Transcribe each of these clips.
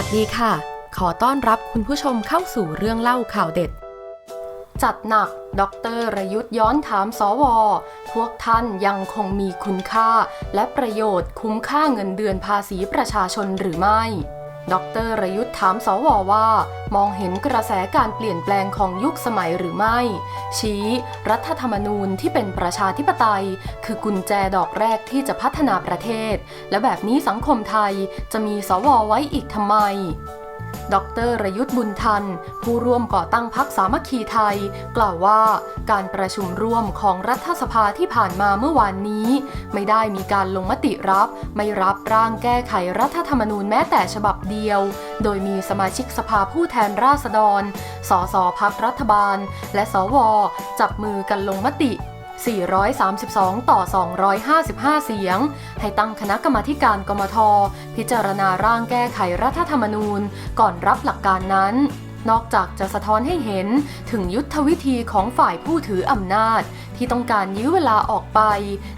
ัสดีค่ะ ขอต้อนรับคุณผู้ชมเข้าสู่เรื่องเล่าข่าวเด็ด จัดหนักดรรยุทธ์ย้อนถามสว พวกท่านยังคงมีคุณค่า และประโยชน์คุ้มค่าเงินเดือนภาษีประชาชนหรือไม่ ดรรยุทธ์ถามสวว่า มองเห็นกระแสการเปลี่ยนแปลงของยุคสมัยหรือไม่ ชี้ รัฐธรรมนูญที่เป็นประชาธิปไตย คือกุญแจดอกแรกที่จะพัฒนาประเทศ และแบบนี้สังคมไทยจะมีสวไว้อีกทำไม ดรรยุทธ์บุญทัน ผู้ร่วมก่อตั้งพักสามัคคีไทย กล่าวว่า การประชุมร่วมของรัฐสภาที่ผ่านมาเมื่อวานนี้ ไม่ได้มีการลงมติรับ ไม่รับร่างแก้ไขรัฐธรรมนูญแม้แต่ฉบับเดียว โดยมีสมาชิกสภาผู้แทนราษฎร สสพักรัฐบาล และสว จับมือกันลงมติ 432 ต่อ 255 เสียง ให้ตั้งคณะกรรมาการกมท พิจารณาร่างแก้ไขรัฐธรรมนูญ ก่อนรับหลักการนั้นนอกจากจะสะท้อนให้เห็นถึงยุทธวิธีของฝ่ายผู้ถืออำนาจ ที่ต้องการยื้อเวลาออกไป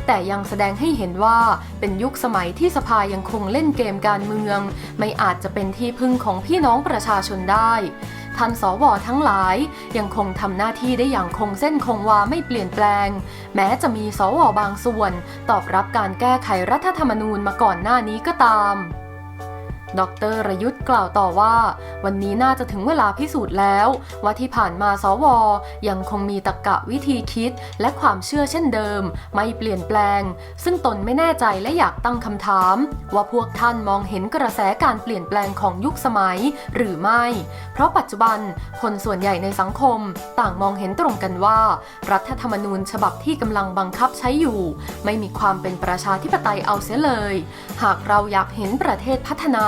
แต่ยังแสดงให้เห็นว่าเป็นยุคสมัยที่สภายังคงเล่นเกมการเมือง ไม่อาจจะเป็นที่พึ่งของพี่น้องประชาชนได้ ท่านสวทั้งหลาย ยังคงทำหน้าที่ได้อย่างคงเส้นคงวาไม่เปลี่ยนแปลง แม้จะมีสวบางส่วน ตอบรับการแก้ไขรัฐธรรมนูญมาก่อนหน้านี้ก็ตาม ดรรยุทธ์กล่าวต่อว่า วันนี้น่าจะถึงเวลาพิสูจน์แล้ว ว่าที่ผ่านมาสว ยังคงมีตรรกะวิธีคิด และความเชื่อเช่นเดิม ไม่เปลี่ยนแปลง ซึ่งตนไม่แน่ใจและอยากตั้งคำถาม ว่าพวกท่านมองเห็นกระแสการเปลี่ยนแปลงของยุคสมัยหรือไม่ เพราะปัจจุบันคนส่วนใหญ่ในสังคม ต่างมองเห็นตรงกันว่า รัฐธรรมนูญฉบับที่กำลังบังคับใช้อยู่ ไม่มีความเป็นประชาธิปไตยเอาเสียเลย หากเราอยากเห็นประเทศพัฒนา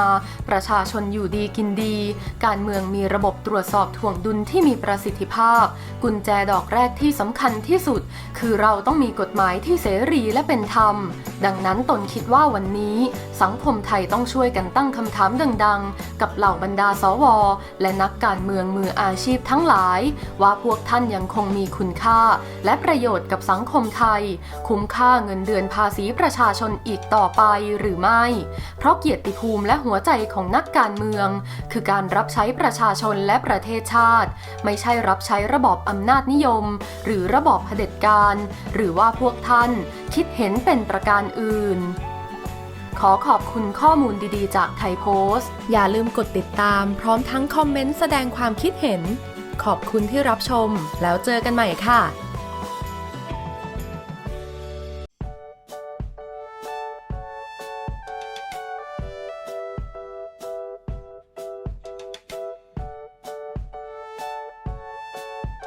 ประชาชนอยู่ดีกินดี การเมืองมีระบบตรวจสอบถ่วงดุลที่มีประสิทธิภาพ กุญแจดอกแรกที่สำคัญที่สุด คือเราต้องมีกฎหมายที่เสรีและเป็นธรรม ดังนั้นตนคิดว่าวันนี้ สังคมไทยต้องช่วยกันตั้งคำถามดังๆ กับเหล่าบรรดาสว และนักการเมืองมืออาชีพทั้งหลาย ว่าพวกท่านยังคงมีคุณค่า และประโยชน์กับสังคมไทย คุ้มค่าเงินเดือนภาษีประชาชนอีกต่อไปหรือไม่ เพราะเกียรติภูมิและหัวใจของนักการเมือง คือการรับใช้ประชาชนและประเทศชาติ ไม่ใช่รับใช้ระบอบอำนาจนิยม หรือระบอบเผด็จการ หรือว่าพวกท่าน คิดเห็นเป็นประการอื่น ขอขอบคุณข้อมูลดีๆ จากไทยโพสต์ อย่าลืมกดติดตาม พร้อมทั้งคอมเมนต์แสดงความคิดเห็น ขอบคุณที่รับชม แล้วเจอกันใหม่ค่ะ